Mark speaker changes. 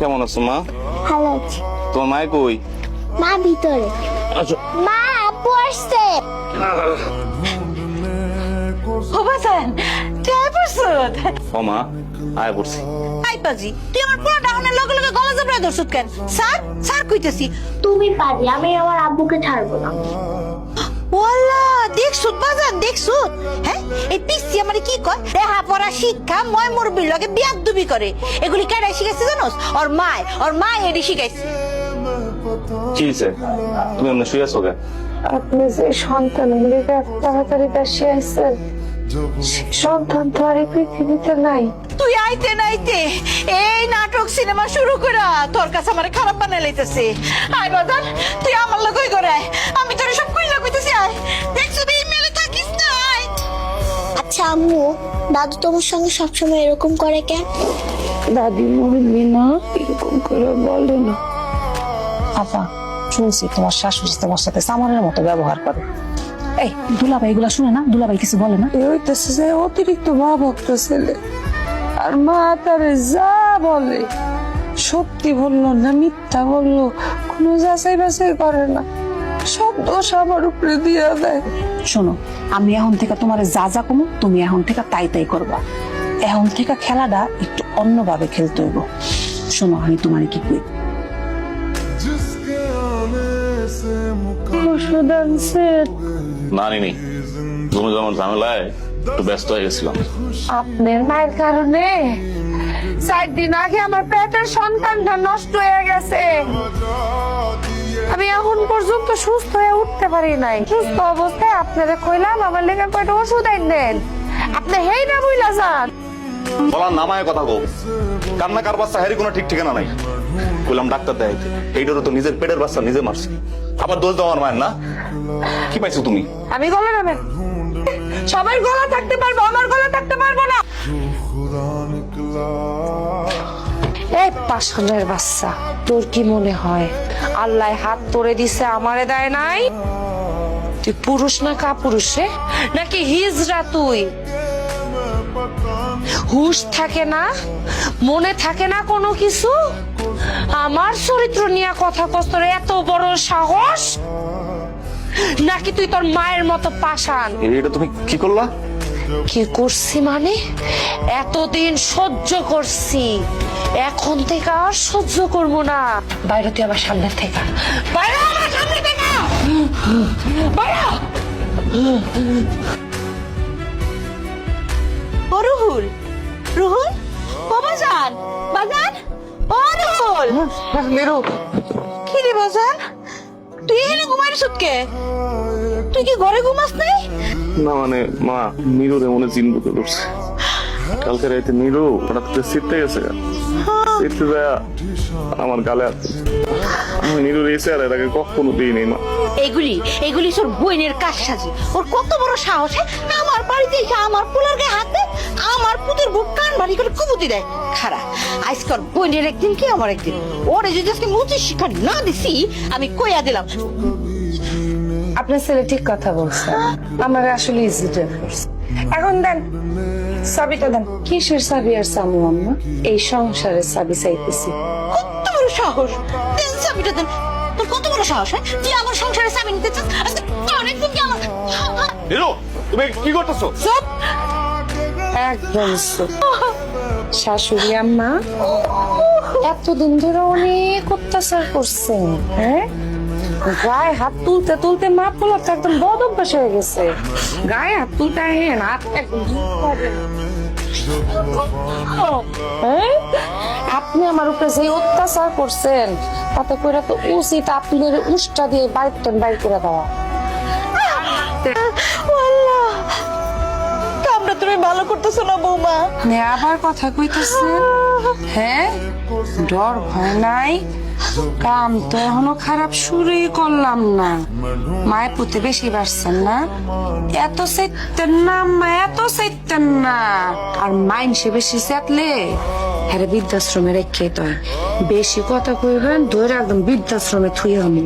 Speaker 1: কেমন আছো মা?
Speaker 2: ভালো আছি।
Speaker 1: তোমার মায় কই?
Speaker 2: মা ভিতরে।
Speaker 1: আচ্ছা।
Speaker 2: মা আপু আসছে।
Speaker 3: বাজান চাই পড়ছত।
Speaker 1: ও মা আয় পড়ছি।
Speaker 3: আই পাজি তুই আমার পুরো ডাউনের লগে লগে গলা জবড়া ধরছত কেন? স্যার স্যার কইতেছি।
Speaker 2: তুমি পারি আমি আমার আব্বুকে ছাড়বো না।
Speaker 3: ওয়াল্লা দেখছুত বাজান দেখছুত হ্যাঁ? এই পিসি আমার কি কয়? দেহা পড়া শিক্ষা ময় মুরবির লগে করে। এগুলি কেডাই শিখাইছে জানোস? ওর মায় ওর মা এডি শিখাইছে।
Speaker 1: কি হয়েছে তুমি এমনি শুয়ে আছো কেন?
Speaker 4: আপনি যে তাড়াতাড়ি সন্তান তো আর এই পৃথিবীতে নাই।
Speaker 3: তুই আইতে নাইতে এই নাটক সিনেমা শুরু করা তোর কাছে আমার খারাপ বানাই লাইতেছে। আয় বাজান তুই আমার লগই করে
Speaker 2: আম্মু দাদু তোমার সঙ্গে সবসময় এরকম করে কেন?
Speaker 4: দাদি মরবি না এরকম করে বলে না।
Speaker 5: আপা শুনছি তোমার শাশুড়ি তোমার সাথে সামানের মতো ব্যবহার করে। এই দুলাভাই এগুলা শুনে না? দুলাভাই কিছু বলে না?
Speaker 4: এ হইতেছে যে অতিরিক্ত মা ভক্ত ছেলে। আর মা তারে যা বলে সত্যি বলল না মিথ্যা বলল কোনো যাচাই বাছাই করে না। সব দোষ আমার উপরে দিয়ে দেয়।
Speaker 5: শোনো আমি এখন থেকে তোমার যা যা কমো তুমি এখন থেকে তাই তাই করবা। এখন থেকে খেলাটা একটু অন্যভাবে খেলতে হইব। শোনো আমি তোমার কি কই?
Speaker 4: ওষুধ আনছে
Speaker 1: না নিনি। তুমি যেমন ঝামেলায় একটু ব্যস্ত হয়ে গেছিলাম।
Speaker 4: আপনার মায়ের কারণে চার দিন আগে আমার পেটের সন্তানটা নষ্ট হয়ে গেছে। পর্যন্ত সুস্থ হয়ে উঠতে পারি নাই। সুস্থ অবস্থায় আপনারা কইলাম আমার লেগে কয়টা ওষুধ আইন দেন আপনি হেই না বইলা যান।
Speaker 1: বলার নামায় কথা গো কান্না কার বাচ্চা হ্যারি কোনো ঠিক ঠিকানা নাই। বললাম ডাক্তার দেখাইতে। এইটারও তো নিজের পেটের বাচ্চা নিজে মারছে। আবার দোষ দেওয়ার মায়ের না? কি পাইছো তুমি?
Speaker 4: আমি গলা নামেন সবার গলা থাকতে পারব আমার গলা থাকতে পারব না। পাশানের বাচ্চা। তোর কি মনে হয়? আল্লাহ হাত তোরে দিছে, আমারে দেয় নাই? তুই পুরুষ না কা পুরুষে নাকি হিজরা তুই? হুশ থাকে না? মনে থাকে না কোনো কিছু? আমার চরিত্র নিয়ে কথা কস্তরে এত বড় সাহস? নাকি তুই তোর মায়ের মতো পাষাণ?
Speaker 1: এটা তুমি কি করলা?
Speaker 4: কি করছি মানে? এতদিন সহ্য করছি। এখন থেকে আর সহ্য করব না। বাইরে তুই আমার সামনে থেকে বাইরে আমার সামনে থেকে বাইরে।
Speaker 3: ও রুহুল। রুহুল? বাজান বাজান? ও রুহুল।
Speaker 4: মেরু
Speaker 3: কি রে বাজান? তুই এনে ঘুমাই সুতকে তুই কি ঘরে ঘুমাস নাই?
Speaker 1: না মানে মা নিরুর মনে জিন তো ধরছে। কালকে রাইতে নিরু হঠাৎ করে শীতে গেছে শীতে যায় আমার গালে দিছে। আমি নিরুর এসে আর এর আগে কখনো দিইনি মা।
Speaker 3: এগুলি এগুলি তোর বইনের কাজ সাজি ওর কত বড় সাহস? আমার বাড়িতে এসে আমার পোলার গায়ে হাত দেয় আমার পুতের বুক কান বাড়ি করে কুবুতি দেয়। খারা আজকাল বইনের একদিন কি আমার একদিন? ওরে যদি আজকে শিক্ষা না দিছি আমি কইয়া দিলাম।
Speaker 4: আপনার ছেলে ঠিক কথা বলছে। আমার আসলে ইজিটা এখন দেন চাবিটা দেন। কিসের চাবি আর চামু আম্মা? এই সংসারের চাবি চাইতেছি।
Speaker 3: কত বড় সাহস! দেন চাবিটা দেন। তোর কত বড় সাহস হ্যাঁ? তুই আমার সংসারে চাবি নিতে চাস? আজকে কি আমার
Speaker 1: নিরু তুমি কি করতেছো?
Speaker 3: চুপ!
Speaker 4: একদম চুপ। শাশুড়ি আম্মা এতদিন ধরে অনেক অত্যাচার করছেন হ্যাঁ? গায়ে হাত তুলতে তুলতে মা পোলার তো একদম বদ অভ্যাস হয়ে গেছে। গায়ে হাত তুলতে হেন হাত একদম হ্যাঁ? আপনি আমার উপরে যে অত্যাচার করছেন তাতে করে তো উচিত আপনার উষ্টা দিয়ে বাইরটা বাইর করে দেওয়া।
Speaker 3: কামটা তুমি ভালো করতেছো না বৌমা?
Speaker 4: আবার কথা কইতেছেন? হ্যাঁ? ডর ভয় নাই? কাম তো এখনও খারাপ শুরুই করলাম না। মায়ের পুঁতে বেশি বাড়ছেন না। এত চাইতেন না, মা, এত চাইতেন না। আর মাইন সে বেশি চাতলে হ্যাঁ বৃদ্ধাশ্রমে রেখে তো বেশি কথা কইবেন ধরে একদম বৃদ্ধাশ্রমে থুই আমি